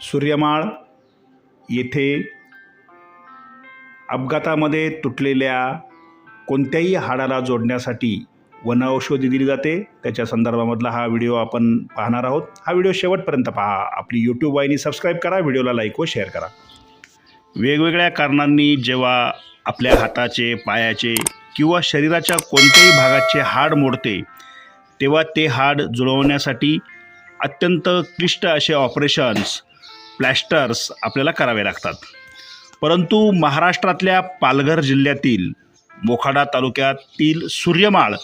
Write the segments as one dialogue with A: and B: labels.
A: सूर्यमाळ येथे अपघातामध्ये तुटलेल्या कोणत्याही हाडाला जोडण्यासाठी वनऔषधी दिली जाते. त्याच्या संदर्भामधला हा व्हिडिओ आपण पाहणार आहोत. हा व्हिडिओ शेवटपर्यंत पहा. आपली यूट्यूब वाहिनी सबस्क्राईब करा व्हिडिओला लाईक व शेअर करा. वेगवेगळ्या कारणांनी जेव्हा आपल्या हाताचे पायाचे किंवा शरीराच्या कोणत्याही भागाचे हाड मोडते तेव्हा ते हाड जुळवण्यासाठी अत्यंत क्लिष्ट असे ऑपरेशन्स प्लॅस्टर्स आपल्याला करावे लागतात. परंतु महाराष्ट्रातल्या पालघर जिल्ह्यातील मोखाडा तालुक्यातील सूर्यमाळ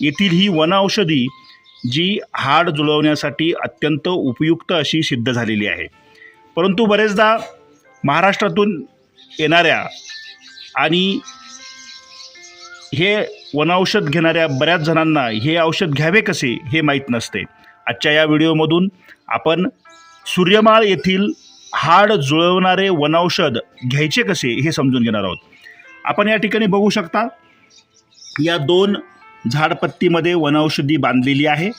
A: येथील ही वनऔषधी जी हाड जुळवण्यासाठी अत्यंत उपयुक्त अशी सिद्ध झालेली आहे. परंतु बरेचदा महाराष्ट्रातून येणाऱ्या आणि हे वनौषध घेणाऱ्या बऱ्याच जणांना हे औषध घ्यावे कसे हे माहीत नसते. आजच्या या व्हिडिओमधून आपण सूर्यमाळ येथील हाड जुळवणारे वनौषध घ्यायचे कसे हे समजून घेणार आहोत. आपण या ठिकाणी बघू शकता या दोन झाडपत्तीमध्ये वनौषधी बांधलेली आहे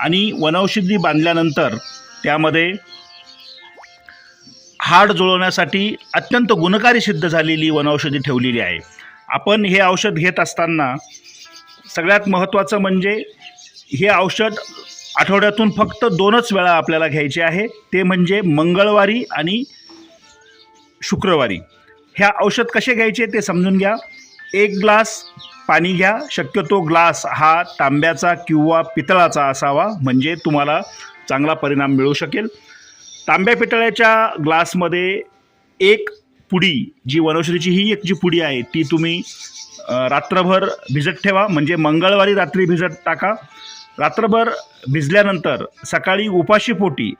A: आणि वनौषधी बांधल्यानंतर त्यामध्ये हाड जुळवण्यासाठी अत्यंत गुणकारी सिद्ध झालेली वनौषधी ठेवलेली आहे. आपण हे औषध घेत असताना सगळ्यात महत्त्वाचं म्हणजे हे औषध आठवड्यातून फक्त दोनच वेळा आपल्याला घ्यायचे आहे. ते म्हणजे मंगळवारी आणि शुक्रवारी. ह्या औषध कसे घ्यायचे ते समजून घ्या. एक ग्लास पाणी घ्या. शक्यतो ग्लास हा तांब्याचा किंवा पितळाचा असावा. म्हणजे तुम्हाला चांगला परिणाम मिळू शकेल. तांब्या पितळ्याच्या ग्लासमध्ये एक पुडी जी वनौषधीची ही एक जी पुडी आहे ती तुम्ही रात्रभर भिजत ठेवा. म्हणजे मंगळवारी रात्री भिजत टाका. रात्रभर भिजल्यानंतर सकाळी उपाशीपोटी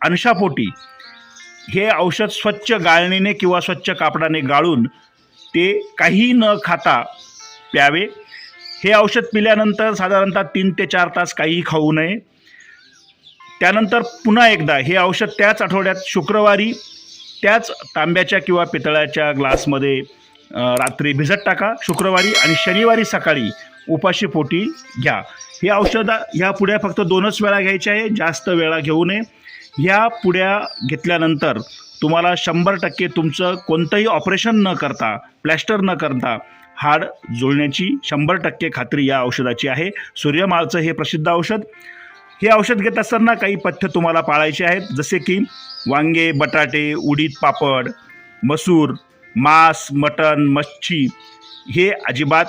A: अंशापोटी हे औषध स्वच्छ गाळणीने किंवा स्वच्छ कापडाने गाळून ते काही न खाता प्यावे. हे औषध पिल्यानंतर साधारणतः तीन ते चार तास काहीही खाऊ नये. त्यानंतर पुन्हा एकदा हे औषध त्याच आठवड्यात शुक्रवारी त्याच तांब्याच्या किंवा पितळाच्या ग्लासमध्ये रात्री भिजत टाका. शुक्रवारी आणि शनिवारी सकाळी उपाशी पोटी घ्या. हे औषधं ह्या पुड्या फक्त दोनच वेळा घ्यायच्या आहे. जास्त वेळा घेऊ नये. ह्या पुड्या घेतल्यानंतर तुम्हाला शंभर टक्के तुमचं कोणतंही ऑपरेशन न करता प्लॅस्टर न करता हाड जुळण्याची शंभर टक्के खात्री या औषधाची आहे. सूर्यमाळचं हे प्रसिद्ध औषध. हे औषध घेत असताना काही पथ्य तुम्हाला पाळायचे आहेत. जसे की वांगे बटाटे उडीद पापड मसूर मांस मटण मच्छी हे अजिबात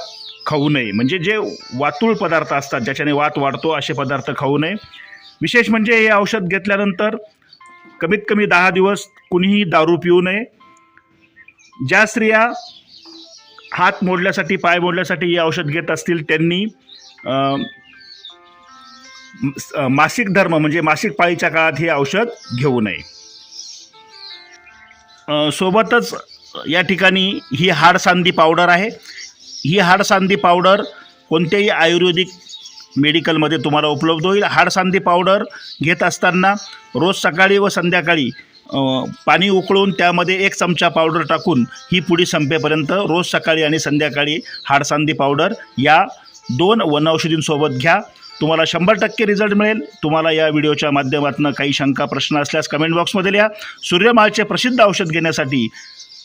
A: खाऊ नये. म्हणजे जे वातुळ पदार्थ असतात ज्याच्याने वात वाढतो असे पदार्थ खाऊ नये. विशेष म्हणजे हे औषध घेतल्यानंतर कमीत कमी दहा दिवस कुणीही दारू पिऊ नये. ज्या स्त्रिया हात मोडल्यासाठी पाय मोडल्यासाठी हे औषध घेत असतील त्यांनी मासिक धर्म म्हणजे मासिक पाळीच्या काळात हे औषध घेऊ नये. सोबतच या ठिकाणी ही हाडसांदी पावडर आहे. ही हाडसांधी पावडर कोणत्याही आयुर्वेदिक मेडिकलमध्ये तुम्हाला उपलब्ध होईल. हाडसांधी पावडर घेत असताना रोज सकाळी व संध्याकाळी पाणी उकळून त्यामध्ये एक चमचा पावडर टाकून ही पुडी संपेपर्यंत रोज सकाळी आणि संध्याकाळी हाडसांधी पावडर या दोन वनौषधींसोबत घ्या. तुम्हाला शंभर टक्के रिझल्ट मिळेल. तुम्हाला या व्हिडिओच्या माध्यमातून काही शंका प्रश्न असल्यास कमेंट बॉक्समध्ये लिहा. सूर्यमाळचे प्रसिद्ध औषध घेण्यासाठी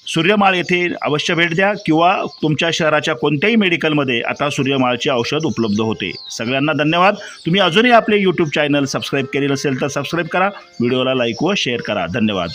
A: सूर्यमाळ येथे अवश्य भेट द्या किंवा तुमच्या शहराच्या कोणत्याही मेडिकलमध्ये आता सूर्यमाळचे औषध उपलब्ध होते. सगळ्यांना धन्यवाद. तुम्ही अजूनही आपले यूट्यूब चॅनल सबस्क्राईब केले नसेल तर सबस्क्राईब करा. व्हिडिओला लाईक व शेअर करा. धन्यवाद.